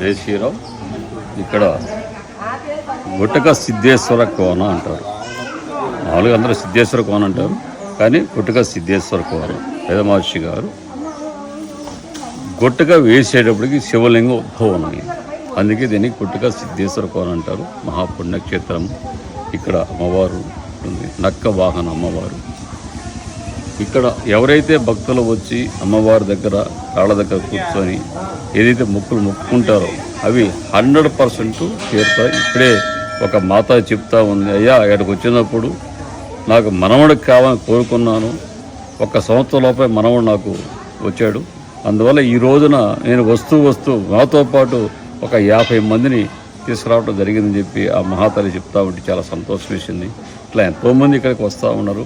జై శ్రీరామ్. ఇక్కడ గుట్టక సిద్ధేశ్వర కోన అంటారు. మామూలుగా అందరూ సిద్ధేశ్వర కోన అంటారు కానీ గుట్టక సిద్ధేశ్వర కోన వేదమహర్షి గారు. గుట్టక వేసేటప్పటికి శివలింగం ఉద్భవం అందుకే దీనికి గుట్టక సిద్ధేశ్వర కోన అంటారు. మహాపుణ్యక్షేత్రం ఇక్కడ అమ్మవారు ఉంది. నక్క వాహన అమ్మవారు. ఇక్కడ ఎవరైతే భక్తులు వచ్చి అమ్మవారి దగ్గర కాళ్ళ దగ్గర కూర్చొని ఏదైతే మొక్కులు మొక్కుకుంటారో అవి హండ్రెడ్ పర్సెంట్ తీరుతాయి. ఇక్కడే ఒక మాత చెప్తా ఉంది అయ్యా ఇక్కడికి వచ్చినప్పుడు నాకు మనవడికి కావాలని కోరుకున్నాను. ఒక సంవత్సరం లోపే మనవడు నాకు వచ్చాడు. అందువల్ల ఈ రోజున నేను వస్తూ వస్తూ నాతో పాటు ఒక యాభై మందిని తీసుకురావడం జరిగిందని చెప్పి ఆ మహాతల్లి చెప్తా ఉంటే చాలా సంతోషం వేసింది. ఇట్లా ఎంతోమంది ఇక్కడికి వస్తూ ఉన్నారు.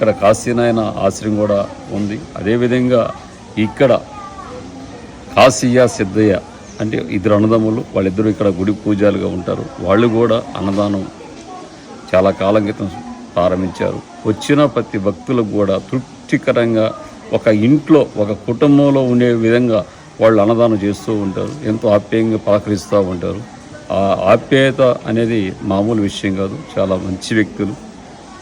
ఇక్కడ కాశీనాయన ఆశ్రయం కూడా ఉంది. అదేవిధంగా ఇక్కడ కాశీయ సిద్ధయ్య అంటే ఇద్దరు అన్నదమ్ములు వాళ్ళిద్దరూ ఇక్కడ గుడి పూజాలుగా ఉంటారు. వాళ్ళు కూడా అన్నదానం చాలా కాలం క్రితం ప్రారంభించారు. వచ్చిన ప్రతి భక్తులకు కూడా తృప్తికరంగా ఒక ఇంట్లో ఒక కుటుంబంలో ఉండే విధంగా వాళ్ళు అన్నదానం చేస్తూ ఉంటారు. ఎంతో ఆప్యాయంగా పలకరిస్తూ ఉంటారు. ఆ ఆప్యాయత అనేది మామూలు విషయం కాదు. చాలా మంచి వ్యక్తులు.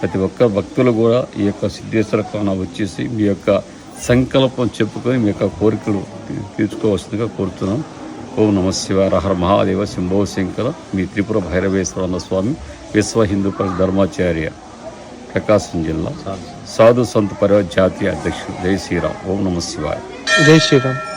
ప్రతి ఒక్క భక్తులు కూడా ఈ యొక్క సిద్ధేశ్వర కోన వచ్చేసి మీ యొక్క సంకల్పం చెప్పుకొని మీ యొక్క కోరికలు తీర్చుకోవాల్సిందిగా కోరుతున్నాం. ఓం నమ శివాయ హర మహాదేవ శంభో శంకర. మీ త్రిపుర భైరవేశ్వరానంద స్వామి విశ్వ హిందూ ధర్మాచార్య. ప్రకాశం జిల్లా సాధు. సంత్ పరివార్ జాతీయ అధ్యక్షుడు. జై శ్రీరామ్. ఓం నమ శివాయ. జై శ్రీరామ్.